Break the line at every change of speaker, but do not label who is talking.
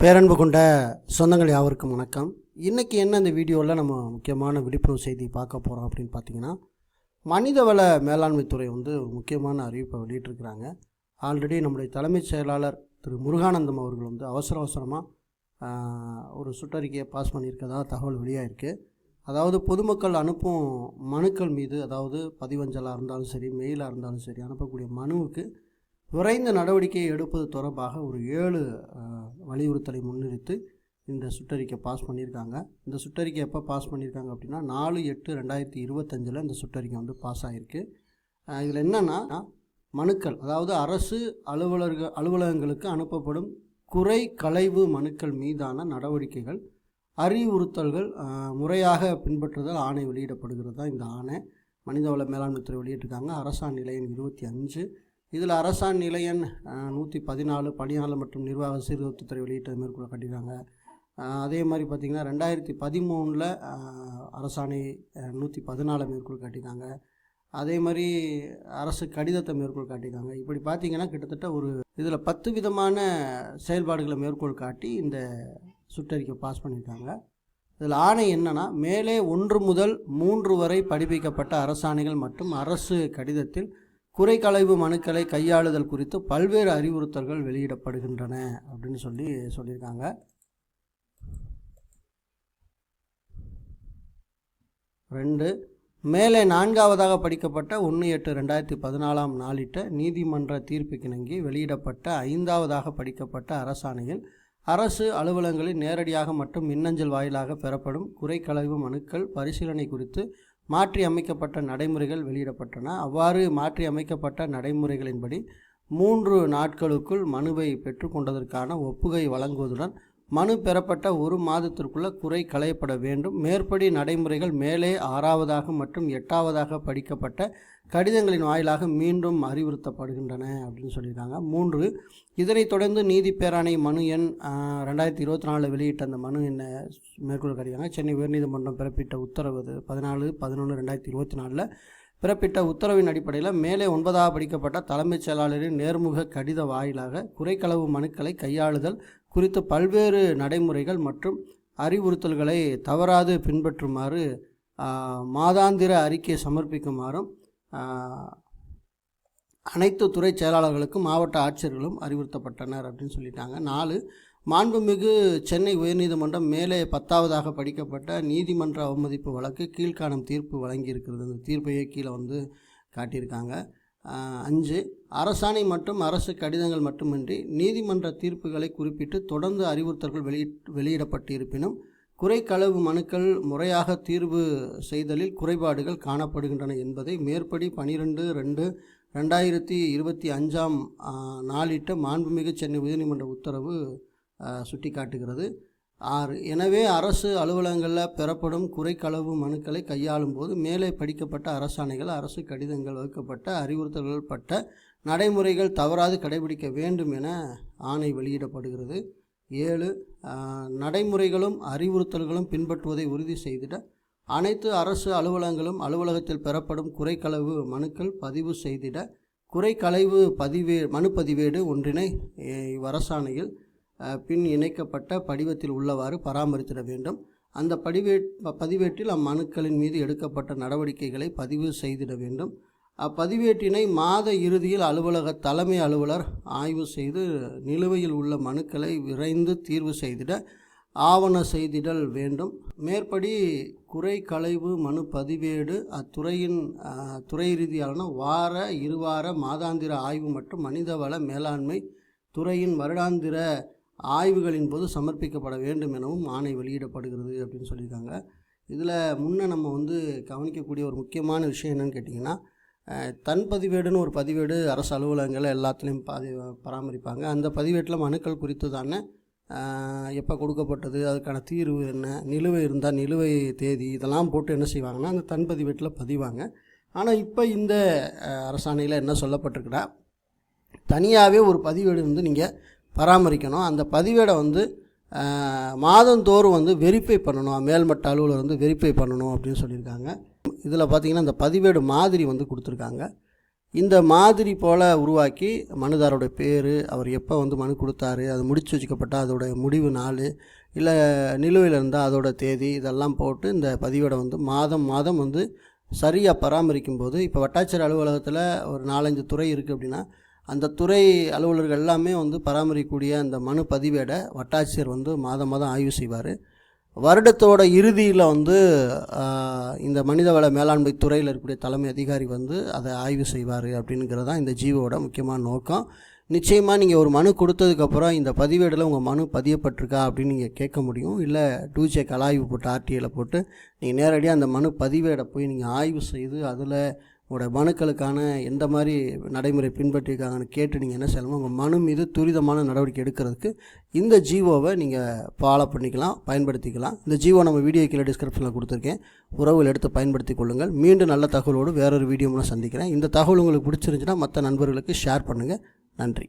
பேரன்பு கொண்ட சொந்தங்கள் யாவருக்கும் வணக்கம். இன்றைக்கி என்ன இந்த வீடியோவில் நம்ம முக்கியமான விழிப்புணர்வு செய்தி பார்க்க போகிறோம் அப்படின்னு பார்த்தீங்கன்னா மனிதவள மேலாண்மைத்துறை வந்து ஒரு முக்கியமான அறிவிப்பை வெளியிட்டிருக்கிறாங்க. ஆல்ரெடி நம்முடைய தலைமைச் செயலாளர் திரு முருகானந்தம் அவர்கள் வந்து அவசர அவசரமாக ஒரு சுற்றறிக்கையை பாஸ் பண்ணியிருக்கதா தகவல் வெளியாகிருக்கு அதாவது பொதுமக்கள் அனுப்பும் மனுக்கள் மீது அதாவது பதிவஞ்சலாக இருந்தாலும் சரி மெயிலாக இருந்தாலும் சரி அனுப்பக்கூடிய மனுவுக்கு விரைந்த நடவடிக்கை எடுப்பது தொடர்பாக ஒரு ஏழு வலியுறுத்தலை முன்னிறுத்து இந்த சுற்றறிக்கை பாஸ் பண்ணியிருக்காங்க. இந்த சுற்றறிக்கை எப்போ பாஸ் பண்ணியிருக்காங்க அப்படின்னா நாலு எட்டு ரெண்டாயிரத்தி இருபத்தஞ்சில் இந்த சுற்றறிக்கை வந்து பாஸ் ஆகிருக்கு இதில் என்னென்னா மனுக்கள் அதாவது அரசு அலுவலர்கள் அலுவலகங்களுக்கு அனுப்பப்படும் குறை களைவு மனுக்கள் மீதான நடவடிக்கைகள் அறிவுறுத்தல்கள் முறையாக பின்பற்றுதல் ஆணை வெளியிடப்படுகிறது தான் இந்த ஆணை. மனிதவள மேலாண்மைத்துறை வெளியிட்டிருக்காங்க. அரசாண் நிலையம் இருபத்தி அஞ்சு. இதில் அரசாண் நிலையன் நூற்றி பதினாலு பணியாளர் மற்றும் நிர்வாக சீர்திருத்தத்துறை வெளியிட்டது மேற்கொள்ள கட்டியிருக்காங்க. அதே மாதிரி பார்த்திங்கன்னா ரெண்டாயிரத்தி பதிமூணில் அரசாணை நூற்றி பதினாலை மேற்கோள் காட்டியிருக்காங்க. அதே மாதிரி அரசு கடிதத்தை மேற்கோள் காட்டியிருக்காங்க. இப்படி பார்த்திங்கன்னா கிட்டத்தட்ட ஒரு இதில் பத்து விதமான செயல்பாடுகளை மேற்கோள் காட்டி இந்த சுற்றறிக்கை பாஸ் பண்ணியிருக்காங்க. இதில் ஆணை என்னென்னா மேலே ஒன்று முதல் மூன்று வரை படிப்பிக்கப்பட்ட அரசாணைகள் மற்றும் அரசு கடிதத்தில் குறைகளைவு மனுக்களை கையாளுதல் குறித்து பல்வேறு அறிவுறுத்தல்கள் வெளியிடப்படுகின்றன அப்படின்னு சொல்லி சொல்லியிருக்காங்க. ரெண்டு மேலே நான்காவதாக படிக்கப்பட்ட ஒன்று எட்டு ரெண்டாயிரத்தி பதினாலாம் நாளிட்ட நீதிமன்ற தீர்ப்புக்கிணங்கி வெளியிடப்பட்ட ஐந்தாவதாக படிக்கப்பட்ட அரசாணையில் அரசு அலுவலகங்களில் நேரடியாக மற்றும் மின்னஞ்சல் வாயிலாக பெறப்படும் குறைக்களைவு மனுக்கள் பரிசீலனை குறித்து மாற்றி அமைக்கப்பட்ட நடைமுறைகள் வெளியிடப்பட்டன. அவ்வாறு மாற்றி அமைக்கப்பட்ட நடைமுறைகளின்படி மூன்று நாட்களுக்குள் மனுவை பெற்றுக்கொண்டதற்கான ஒப்புகை வழங்குவதுடன் மனு பெறப்பட்ட ஒரு மாதத்திற்குள்ள குறை களையப்பட வேண்டும். மேற்படி நடைமுறைகள் மேலே ஆறாவதாக மற்றும் எட்டாவதாக படிக்கப்பட்ட கடிதங்களின் வாயிலாக மீண்டும் அறிவுறுத்தப்படுகின்றன அப்படின்னு சொல்லியிருக்காங்க. மூன்று இதனைத் தொடர்ந்து நீதி பேராணை மனு எண் ரெண்டாயிரத்தி இருபத்தி நாலில் வெளியிட்ட அந்த மனு என்ன மேற்கொள்ள கடிதாங்க சென்னை உயர்நீதிமன்றம் பிறப்பிட்ட உத்தரவு பதினாலு பதினொன்று ரெண்டாயிரத்தி இருபத்தி நாலில் பிறப்பிட்ட உத்தரவின் அடிப்படையில் மேலே ஒன்பதாக படிக்கப்பட்ட தலைமைச் செயலாளரின் நேர்முக கடித வாயிலாக குறைக்களவு மனுக்களை கையாளுதல் குறித்த பல்வேறு நடைமுறைகள் மற்றும் அறிவுறுத்தல்களை தவறாது பின்பற்றுமாறு மாதாந்திர அறிக்கை சமர்ப்பிக்குமாறும் அனைத்து துறை செயலாளர்களுக்கும் மாவட்ட ஆட்சியர்களும் அறிவுறுத்தப்பட்டனர் அப்படின்னு சொல்லிட்டாங்க. நாலு மாண்புமிகு சென்னை உயர்நீதிமன்றம் மேலே பத்தாவதாக படிக்கப்பட்ட நீதிமன்ற அவமதிப்பு வழக்கு கீழ்காணும் தீர்ப்பு வழங்கியிருக்கிறது. அந்த தீர்ப்பையே கீழே வந்து காட்டியிருக்காங்க. அஞ்சு அரசாணை மற்றும் அரசு கடிதங்கள் மட்டுமின்றி நீதிமன்ற தீர்ப்புகளை குறிப்பிட்டு தொடர்ந்து அறிவுறுத்தல்கள் வெளியிட் வெளியிடப்பட்டு இருப்பினும் குறைக்களவு மனுக்கள் முறையாக தீர்வு செய்தலில் குறைபாடுகள் காணப்படுகின்றன என்பதை மேற்படி பனிரெண்டு ரெண்டு ரெண்டாயிரத்தி இருபத்தி அஞ்சாம் நாளிட்ட மாண்புமிகு சென்னை உயர்நீதிமன்ற உத்தரவு சுட்டிக்காட்டுகிறது. ஆறு. எனவே அரசு அலுவலகங்களில் பெறப்படும் குறைக்களவு மனுக்களை கையாளும் போது மேலே படிக்கப்பட்ட அரசாணைகள் அரசு கடிதங்கள் வகுக்கப்பட்ட அறிவுறுத்தல்கள் பட்ட நடைமுறைகள் தவறாது கடைபிடிக்க வேண்டும் என ஆணை வெளியிடப்படுகிறது. ஏழு நடைமுறைகளும் அறிவுறுத்தல்களும் பின்பற்றுவதை உறுதி செய்திட அனைத்து அரசு அலுவலகங்களும் அலுவலகத்தில் பெறப்படும் குறைக்களவு மனுக்கள் பதிவு செய்திட குறைக்களைவு பதிவே மனு பதிவேடு ஒன்றினை இவ்வரசாணையில் பின் இணைக்கப்பட்ட படிவத்தில் உள்ளவாறு பராமரித்திட வேண்டும். அந்த படிவே பதிவேட்டில் அம்மனுக்களின் மீது எடுக்கப்பட்ட நடவடிக்கைகளை பதிவு செய்திட வேண்டும். அப்பதிவேட்டினை மாத இறுதியில் அலுவலக தலைமை அலுவலர் ஆய்வு செய்து நிலுவையில் உள்ள மனுக்களை விரைந்து தீர்வு செய்திட ஆவண செய்திடல் வேண்டும். மேற்படி குறை களைவு மனு பதிவேடு அத்துறையின் துறை ரீதியான வார இருவார மாதாந்திர ஆய்வு மற்றும் மனிதவள மேலாண்மை துறையின் வருடாந்திர ஆய்வுகளின் போது சமர்ப்பிக்கப்பட வேண்டும் எனவும் ஆணை வெளியிடப்படுகிறது அப்படின்னு சொல்லியிருக்காங்க. இதில் முன்னே நம்ம வந்து கவனிக்கக்கூடிய ஒரு முக்கியமான விஷயம் என்னென்னு கேட்டிங்கன்னா தன் பதிவேடுன்னு ஒரு பதிவேடு அரசு அலுவலகங்கள் எல்லாத்துலேயும் பாதி பராமரிப்பாங்க. அந்த பதிவேட்டில் மனுக்கள் குறித்து தானே எப்போ கொடுக்கப்பட்டது அதுக்கான தீர்வு என்ன நிலுவை இருந்தால் நிலுவை தேதி இதெல்லாம் போட்டு என்ன செய்வாங்கன்னா அந்த தன் பதிவேட்டில் பதிவாங்க. ஆனால் இப்போ இந்த அரசாணையில் என்ன சொல்லப்பட்டிருக்குன்னா தனியாகவே ஒரு பதிவேடு வந்து நீங்கள் பராமரிக்கணும். அந்த பதிவேடை வந்து மாதந்தோறும் வந்து வெரிஃபை பண்ணணும். மேல்மட்ட அலுவலர் வந்து வெரிஃபை பண்ணணும் அப்படின்னு சொல்லியிருக்காங்க. இதில் பார்த்திங்கன்னா இந்த பதிவேடு மாதிரி வந்து கொடுத்துருக்காங்க. இந்த மாதிரி போல் உருவாக்கி மனுதாரோட பேர் அவர் எப்போ வந்து மனு கொடுத்தாரு அது முடிச்சு வச்சுக்கப்பட்ட அதோட முடிவு நாள் இல்லை நிலுவையில் இருந்தால் அதோட தேதி இதெல்லாம் போட்டு இந்த பதிவேடை வந்து மாதம் மாதம் வந்து சரியாக பராமரிக்கும் போது இப்போ வட்டாட்சியர் அலுவலகத்தில் ஒரு நாலஞ்சு துறை இருக்குது அப்படின்னா அந்த துறை அலுவலர்கள் எல்லாமே வந்து பராமரிக்கக்கூடிய அந்த மனு பதிவேடை வட்டாட்சியர் வந்து மாதம் மாதம் ஆய்வு செய்வார். வருடத்தோட இறுதியில் வந்து இந்த மனிதவள மேலாண்மை துறையில் இருக்கக்கூடிய தலைமை அதிகாரி வந்து அதை ஆய்வு செய்வார் அப்படிங்கிறது தான் இந்த ஜீவோட முக்கியமான நோக்கம். நிச்சயமாக நீங்கள் ஒரு மனு கொடுத்ததுக்கப்புறம் இந்த பதிவேடில் உங்கள் மனு பதியப்பட்டிருக்கா அப்படின்னு நீங்கள் கேட்க முடியும். இல்லை டூஜே கலாய்வு போட்டு ஆர்டிஐயில் போட்டு நீங்கள் நேரடியாக அந்த மனு பதிவேடை போய் நீங்கள் ஆய்வு செய்து அதில் உங்களோட மனுக்களுக்கான எந்த மாதிரி நடைமுறை பின்பற்றியிருக்காங்கன்னு கேட்டு நீங்கள் என்ன செய்யலாமோ? உங்கள் மனு மீது துரிதமான நடவடிக்கை எடுக்கிறதுக்கு இந்த ஜீவோவை நீங்கள் ஃபாலோ பண்ணிக்கலாம் பயன்படுத்திக்கலாம். இந்த ஜீவோ நம்ம வீடியோ கீழே டிஸ்கிரிப்ஷனில் கொடுத்துருக்கேன். உறவுகள் எடுத்து பயன்படுத்தி கொள்ளுங்கள். மீண்டும் நல்ல தகவலோடு வேறொரு வீடியோ மூலம் சந்திக்கிறேன். இந்த தகவல் உங்களுக்கு பிடிச்சிருந்துச்சுன்னா மற்ற நண்பர்களுக்கு ஷேர் பண்ணுங்கள் நன்றி.